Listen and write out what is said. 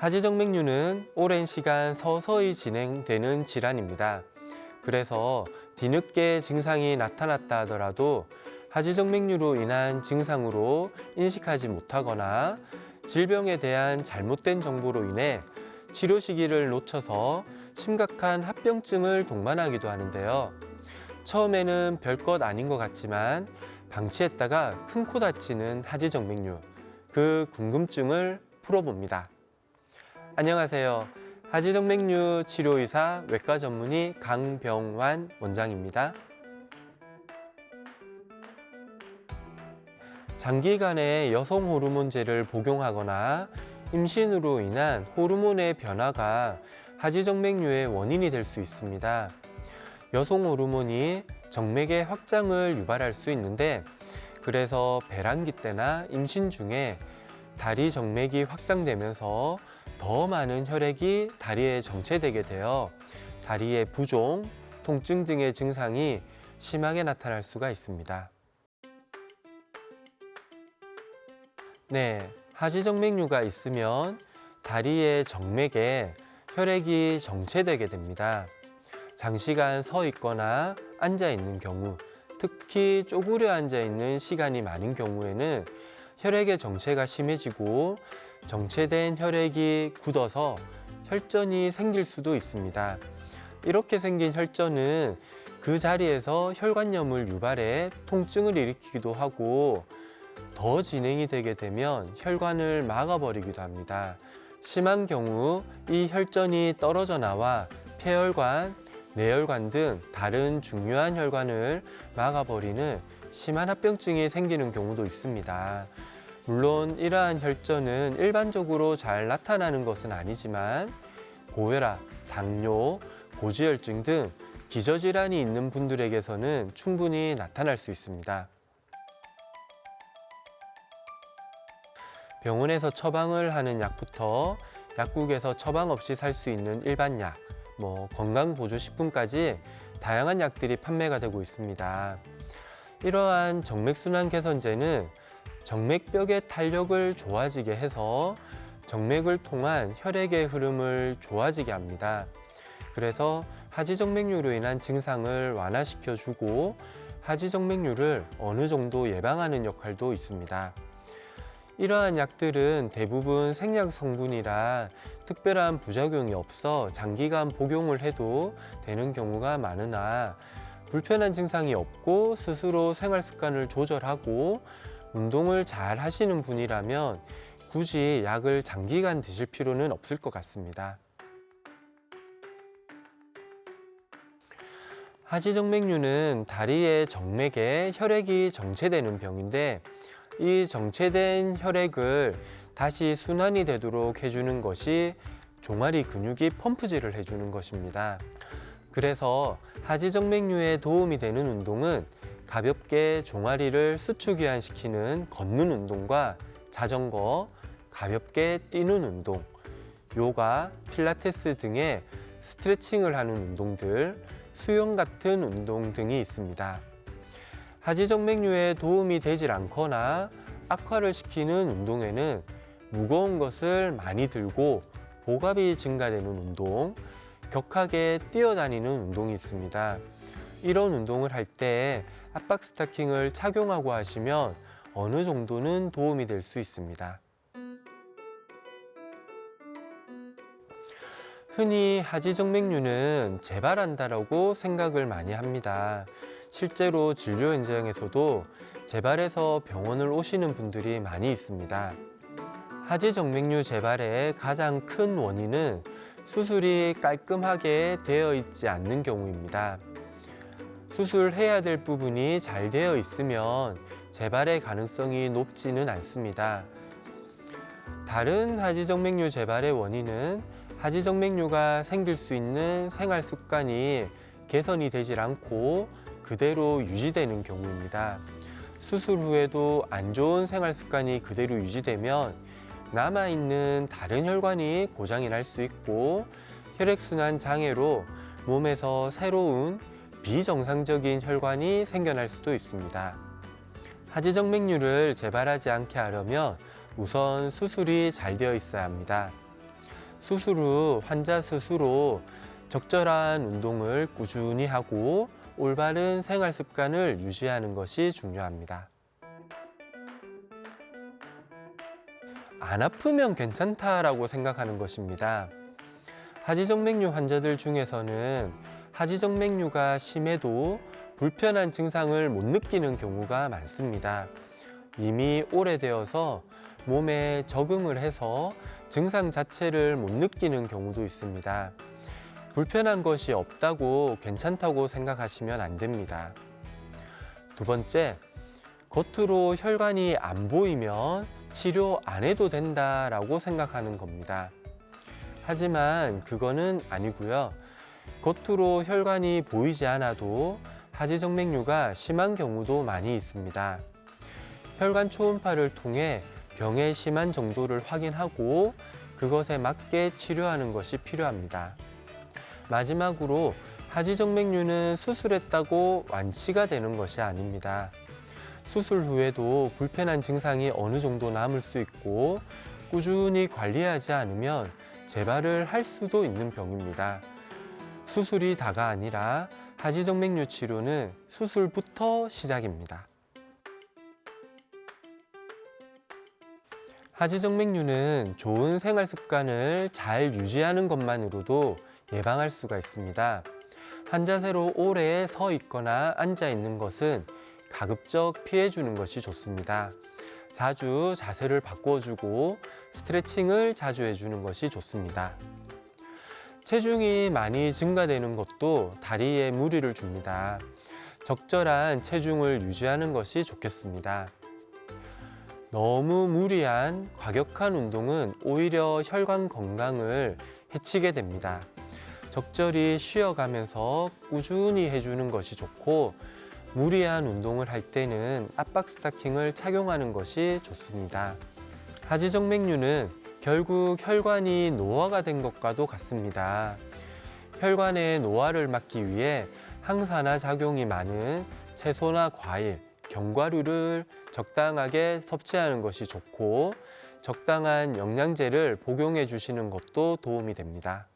하지정맥류는 오랜 시간 서서히 진행되는 질환입니다. 그래서 뒤늦게 증상이 나타났다 하더라도 하지정맥류로 인한 증상으로 인식하지 못하거나 질병에 대한 잘못된 정보로 인해 치료 시기를 놓쳐서 심각한 합병증을 동반하기도 하는데요. 처음에는 별것 아닌 것 같지만 방치했다가 큰 코 다치는 하지정맥류 그 궁금증을 풀어봅니다. 안녕하세요. 하지정맥류 치료의사 외과 전문의 강병환 원장입니다. 장기간의 여성 호르몬제를 복용하거나 임신으로 인한 호르몬의 변화가 하지정맥류의 원인이 될 수 있습니다. 여성 호르몬이 정맥의 확장을 유발할 수 있는데 그래서 배란기 때나 임신 중에 다리 정맥이 확장되면서 더 많은 혈액이 다리에 정체되게 되어 다리의 부종, 통증 등의 증상이 심하게 나타날 수가 있습니다. 네, 하지정맥류가 있으면 다리의 정맥에 혈액이 정체되게 됩니다. 장시간 서 있거나 앉아 있는 경우, 특히 쪼그려 앉아 있는 시간이 많은 경우에는 혈액의 정체가 심해지고 정체된 혈액이 굳어서 혈전이 생길 수도 있습니다. 이렇게 생긴 혈전은 그 자리에서 혈관염을 유발해 통증을 일으키기도 하고 더 진행이 되게 되면 혈관을 막아버리기도 합니다. 심한 경우 이 혈전이 떨어져 나와 폐혈관, 뇌혈관 등 다른 중요한 혈관을 막아버리는 심한 합병증이 생기는 경우도 있습니다. 물론 이러한 혈전은 일반적으로 잘 나타나는 것은 아니지만 고혈압, 당뇨, 고지혈증 등 기저질환이 있는 분들에게서는 충분히 나타날 수 있습니다. 병원에서 처방을 하는 약부터 약국에서 처방 없이 살 수 있는 일반 약, 뭐 건강보조식품까지 다양한 약들이 판매가 되고 있습니다. 이러한 정맥순환 개선제는 정맥벽의 탄력을 좋아지게 해서 정맥을 통한 혈액의 흐름을 좋아지게 합니다. 그래서 하지정맥류로 인한 증상을 완화시켜 주고 하지정맥류를 어느 정도 예방하는 역할도 있습니다. 이러한 약들은 대부분 생약 성분이라 특별한 부작용이 없어 장기간 복용을 해도 되는 경우가 많으나 불편한 증상이 없고 스스로 생활 습관을 조절하고 운동을 잘 하시는 분이라면 굳이 약을 장기간 드실 필요는 없을 것 같습니다. 하지정맥류는 다리의 정맥에 혈액이 정체되는 병인데 이 정체된 혈액을 다시 순환이 되도록 해주는 것이 종아리 근육이 펌프질을 해주는 것입니다. 그래서 하지정맥류에 도움이 되는 운동은 가볍게 종아리를 수축이완시키는 걷는 운동과 자전거, 가볍게 뛰는 운동, 요가, 필라테스 등의 스트레칭을 하는 운동들, 수영 같은 운동 등이 있습니다. 하지정맥류에 도움이 되질 않거나 악화를 시키는 운동에는 무거운 것을 많이 들고 복압이 증가되는 운동, 격하게 뛰어다니는 운동이 있습니다. 이런 운동을 할 때 압박 스타킹을 착용하고 하시면 어느 정도는 도움이 될 수 있습니다. 흔히 하지정맥류는 재발한다라고 생각을 많이 합니다. 실제로 진료 현장에서도 재발해서 병원을 오시는 분들이 많이 있습니다. 하지정맥류 재발의 가장 큰 원인은 수술이 깔끔하게 되어 있지 않는 경우입니다. 수술해야 될 부분이 잘 되어 있으면 재발의 가능성이 높지는 않습니다. 다른 하지정맥류 재발의 원인은 하지정맥류가 생길 수 있는 생활 습관이 개선이 되질 않고 그대로 유지되는 경우입니다. 수술 후에도 안 좋은 생활 습관이 그대로 유지되면 남아있는 다른 혈관이 고장이 날 수 있고 혈액순환 장애로 몸에서 새로운 비정상적인 혈관이 생겨날 수도 있습니다. 하지정맥류를 재발하지 않게 하려면 우선 수술이 잘 되어 있어야 합니다. 수술 후 환자 스스로 적절한 운동을 꾸준히 하고 올바른 생활 습관을 유지하는 것이 중요합니다. 안 아프면 괜찮다라고 생각하는 것입니다. 하지정맥류 환자들 중에서는 하지정맥류가 심해도 불편한 증상을 못 느끼는 경우가 많습니다. 이미 오래되어서 몸에 적응을 해서 증상 자체를 못 느끼는 경우도 있습니다. 불편한 것이 없다고 괜찮다고 생각하시면 안 됩니다. 두 번째, 겉으로 혈관이 안 보이면 치료 안 해도 된다라고 생각하는 겁니다. 하지만 그거는 아니고요. 겉으로 혈관이 보이지 않아도 하지정맥류가 심한 경우도 많이 있습니다. 혈관 초음파를 통해 병의 심한 정도를 확인하고 그것에 맞게 치료하는 것이 필요합니다. 마지막으로 하지정맥류는 수술했다고 완치가 되는 것이 아닙니다. 수술 후에도 불편한 증상이 어느 정도 남을 수 있고 꾸준히 관리하지 않으면 재발을 할 수도 있는 병입니다. 수술이 다가 아니라 하지정맥류 치료는 수술부터 시작입니다. 하지정맥류는 좋은 생활 습관을 잘 유지하는 것만으로도 예방할 수가 있습니다. 한 자세로 오래 서 있거나 앉아 있는 것은 가급적 피해 주는 것이 좋습니다. 자주 자세를 바꿔주고 스트레칭을 자주 해주는 것이 좋습니다. 체중이 많이 증가되는 것도 다리에 무리를 줍니다. 적절한 체중을 유지하는 것이 좋겠습니다. 너무 무리한 과격한 운동은 오히려 혈관 건강을 해치게 됩니다. 적절히 쉬어가면서 꾸준히 해주는 것이 좋고 무리한 운동을 할 때는 압박 스타킹을 착용하는 것이 좋습니다. 하지정맥류는 결국 혈관이 노화가 된 것과도 같습니다. 혈관의 노화를 막기 위해 항산화 작용이 많은 채소나 과일, 견과류를 적당하게 섭취하는 것이 좋고 적당한 영양제를 복용해 주시는 것도 도움이 됩니다.